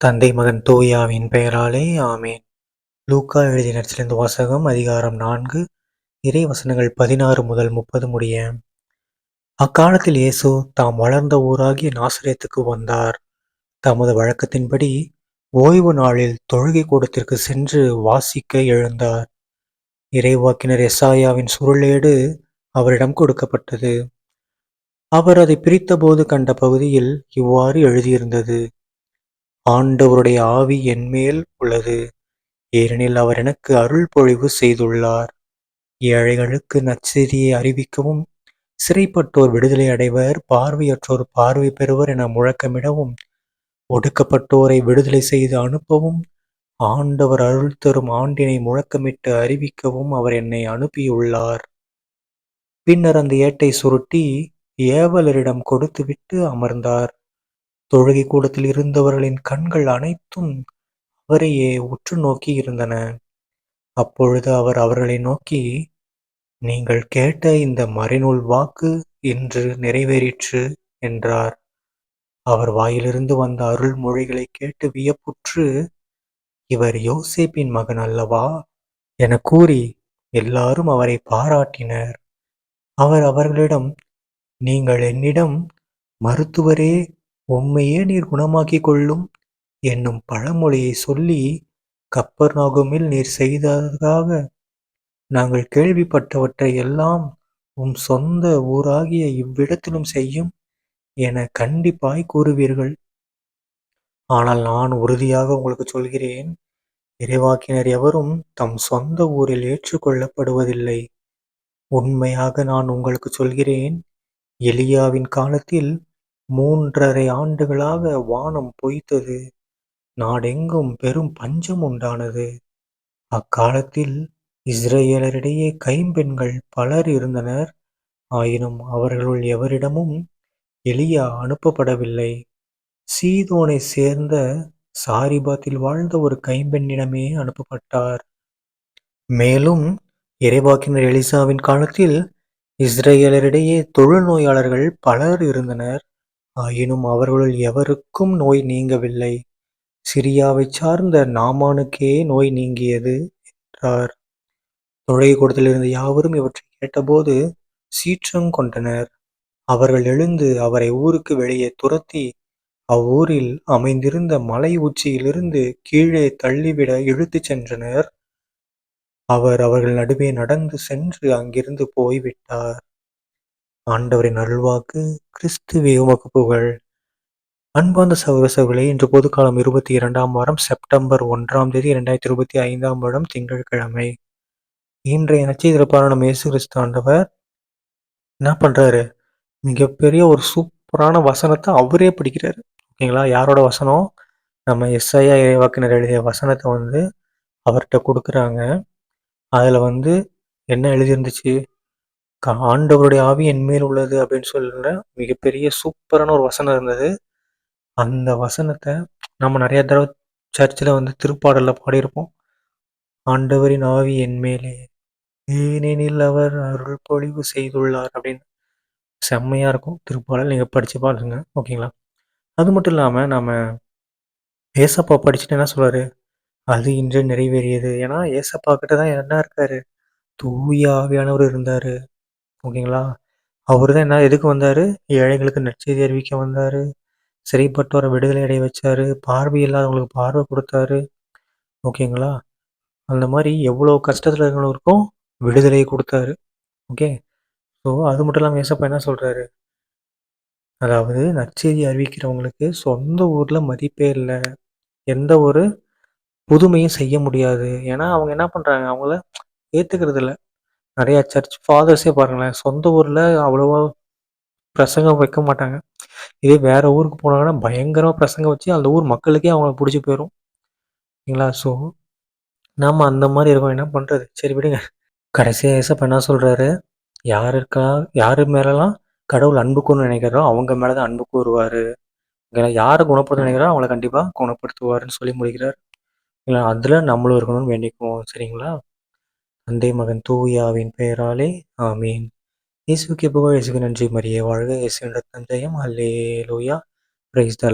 தந்தை மகன் தூயாவின் பெயராலே ஆமேன். லூக்கா எழுதிய நடிச்சிலிருந்து வாசகம் அதிகாரம் நான்கு இறை வசனங்கள் பதினாறு முதல் முப்பது முடிய. அக்காலத்தில் இயேசு தாம் வளர்ந்த ஊராகிய நாசிரியத்துக்கு வந்தார். தமது வழக்கத்தின்படி ஓய்வு நாளில் தொழுகை கூடத்திற்கு சென்று வாசிக்க எழுந்தார். இறைவாக்கினர் எஸ்ஆயாவின் சுருளேடு அவரிடம் கொடுக்கப்பட்டது. அவர் அதை பிரித்தபோது கண்ட பகுதியில் இவ்வாறு எழுதியிருந்தது. ஆண்டவருடைய ஆவி என்மேல் உள்ளது. ஏனெனில் அவர் எனக்கு அருள் பொழிவு செய்துள்ளார். ஏழைகளுக்கு நற்செய்தியை அறிவிக்கவும் சிறைப்பட்டோர் விடுதலை அடைவர் பார்வையற்றோர் பார்வை பெறுவர் என முழக்கமிடவும் ஒடுக்கப்பட்டோரை விடுதலை செய்து அனுப்பவும் ஆண்டவர் அருள் தரும் ஆண்டினை முழக்கமிட்டு அறிவிக்கவும் அவர் என்னை அனுப்பியுள்ளார். பின்னர் அந்த ஏட்டை சுருட்டி ஏவலரிடம் கொடுத்துவிட்டு அமர்ந்தார். தொழுகை கூடத்தில் இருந்தவர்களின் கண்கள் அனைத்தும் அவரையே உற்று நோக்கி இருந்தன. அப்பொழுது அவர் அவர்களை நோக்கி நீங்கள் கேட்ட இந்த மறைநூல் வாக்கு இன்று நிறைவேறிற்று என்றார். அவர் வாயிலிருந்து வந்த அருள் மொழிகளை கேட்டு வியப்புற்று இவர் யோசேப்பின் மகன் அல்லவா? என கூறி எல்லாரும் அவரை பாராட்டினர். அவர் அவர்களிடம் நீங்கள் என்னிடம் மருத்துவரே உம்மையே நீர் குணமாக்கிக் கொள்ளும் என்னும் பழமொழியை சொல்லி கப்பர் நாகுமில் நீர் செய்ததாக நாங்கள் கேள்விப்பட்டவற்றை எல்லாம் உம் சொந்த ஊராகிய இவ்விடத்திலும் செய்யும் என கண்டிப்பாய் கூறுவீர்கள். ஆனால் நான் உறுதியாக உங்களுக்கு சொல்கிறேன் இறைவாக்கினர் எவரும் தம் சொந்த ஊரில் ஏற்றுக்கொள்ளப்படுவதில்லை. உண்மையாக நான் உங்களுக்கு சொல்கிறேன் எலியாவின் காலத்தில் மூன்றரை ஆண்டுகளாக வானம் பொய்த்தது. நாடெங்கும் பெரும் பஞ்சம் உண்டானது. அக்காலத்தில் இஸ்ரேலரிடையே கைம்பெண்கள் பலர் இருந்தனர். ஆயினும் அவர்களுள் எவரிடமும் எலியா அனுப்பப்படவில்லை. சீதோனை சேர்ந்த சாரிபாத்தில் வாழ்ந்த ஒரு கைம்பெண்ணிடமே அனுப்பப்பட்டார். மேலும் இறைவாக்கினர் எலிசாவின் காலத்தில் இஸ்ரேலரிடையே தொழுநோயாளர்கள் பலர் இருந்தனர். ஆயினும் அவர்களுள் எவருக்கும் நோய் நீங்கவில்லை. சிரியாவைச் சார்ந்த நாமானுக்கே நோய் நீங்கியது என்றார். தொழுகை கூடத்தில் யாவரும் இவற்றை கேட்டபோது சீற்றம் கொண்டனர். அவர்கள் எழுந்து அவரை ஊருக்கு வெளியே துரத்தி அவ்வூரில் அமைந்திருந்த மலை உச்சியிலிருந்து கீழே தள்ளிவிட இழுத்துச் சென்றனர். அவர் அவர்கள் நடுவே நடந்து சென்று அங்கிருந்து போய்விட்டார். ஆண்டவரின் அருள்வாக்கு கிறிஸ்துவே உமக்கு புகழ். அன்பார்ந்த சகோதர சகோதரர்களே இன்று பொதுக்காலம் இருபத்தி இரண்டாம் வாரம் செப்டம்பர் ஒன்றாம் தேதி இரண்டாயிரத்தி இருபத்தி ஐந்தாம் வருடம் திங்கட்கிழமை. இன்றைய நட்சத்திரப்பான நம்ம இயேசு கிறிஸ்து ஆண்டவர் என்ன பண்ணுறாரு மிகப்பெரிய ஒரு சூப்பரான வசனத்தை அவரே படிக்கிறாரு. ஓகேங்களா? யாரோட வசனம்? நம்ம எஸ்ஐயா இறைவாக்கினர் எழுதிய வசனத்தை வந்து அவர்கிட்ட கொடுக்குறாங்க. அதில் வந்து என்ன எழுதியிருந்துச்சு? ஆண்டவருடைய ஆவி என் மேல் உள்ளது அப்படின்னு சொல்ற மிகப்பெரிய சூப்பரான ஒரு வசனம் இருந்தது. அந்த வசனத்தை நம்ம நிறைய தடவை சர்ச்சில் வந்து திருப்பாடலில் பாடியிருப்போம். ஆண்டவரின் ஆவி என் மேலே ஏனெனில் அவர் அருள் பொழிவு செய்துள்ளார் அப்படின்னு. செம்மையாக இருக்கும் திருப்பாடல். நீங்கள் படித்து பாருங்க. ஓகேங்களா? அது மட்டும் இல்லாமல் நம்ம ஏசப்பா படிச்சுட்டு என்ன சொல்கிறாரு அது இன்று நிறைவேறியது. ஏன்னா ஏசப்பா கிட்ட தான் என்ன இருக்காரு? தூயாவியானவர் இருந்தார். ஓகேங்களா? அவர் தான் என்ன எதுக்கு வந்தார்? ஏழைகளுக்கு நற்செய்தி அறிவிக்க வந்தார். சிறைப்பட்டோரை விடுதலை அடைய வச்சார். பார்வை இல்லாதவங்களுக்கு பார்வை கொடுத்தாரு. ஓகேங்களா? அந்த மாதிரி எவ்வளோ கஷ்டத்தில் இருக்கிறவங்களுக்கும் விடுதலை கொடுத்தாரு. ஓகே? ஸோ அது மட்டும் இல்லாமல் ஏசப்பா என்ன சொல்கிறாரு அதாவது நற்செய்தி அறிவிக்கிறவங்களுக்கு சொந்த ஊரில் மதிப்பே இல்லை. எந்த ஒரு புதுமையும் செய்ய முடியாது. ஏன்னா அவங்க என்ன பண்ணுறாங்க அவங்கள ஏற்றுக்கிறது இல்லை நிறையா சர்ச் ஃபாதர்ஸே பாருங்களேன் சொந்த ஊரில் அவ்வளோவா பிரசங்கம் வைக்க மாட்டாங்க. இதே வேறு ஊருக்கு போனாங்கன்னா பயங்கரமாக பிரசங்கம் வச்சு அந்த ஊர் மக்களுக்கே அவங்கள பிடிச்சி போயிடும் சரிங்களா ஸோ நாம் அந்த மாதிரி இருக்கோம். என்ன பண்ணுறது சரி விடுங்க. கடைசியாக ஏசப்ப என்ன சொல்கிறாரு யார் இருக்கா யார் மேலெல்லாம் கடவுள் அன்பு கூறு நினைக்கிறோ அவங்க மேலே தான் அன்பு கூறுவார். யாரை குணப்படுத்த நினைக்கிறோ அவங்கள கண்டிப்பாக குணப்படுத்துவார்னு சொல்லி முடிக்கிறார். இல்லை அதில் நம்மளும் இருக்கணும்னு வேண்டிக்குவோம். சரிங்களா? தந்தை மகன் தூயாவின் பெயராலே ஆமீன். இயேசுக்கு புகழ் இயேசுக்கு நன்றி மரியே வாழ்க இயேசுவின் ஜெயம் அல்லே லூயா பிரைஸ் த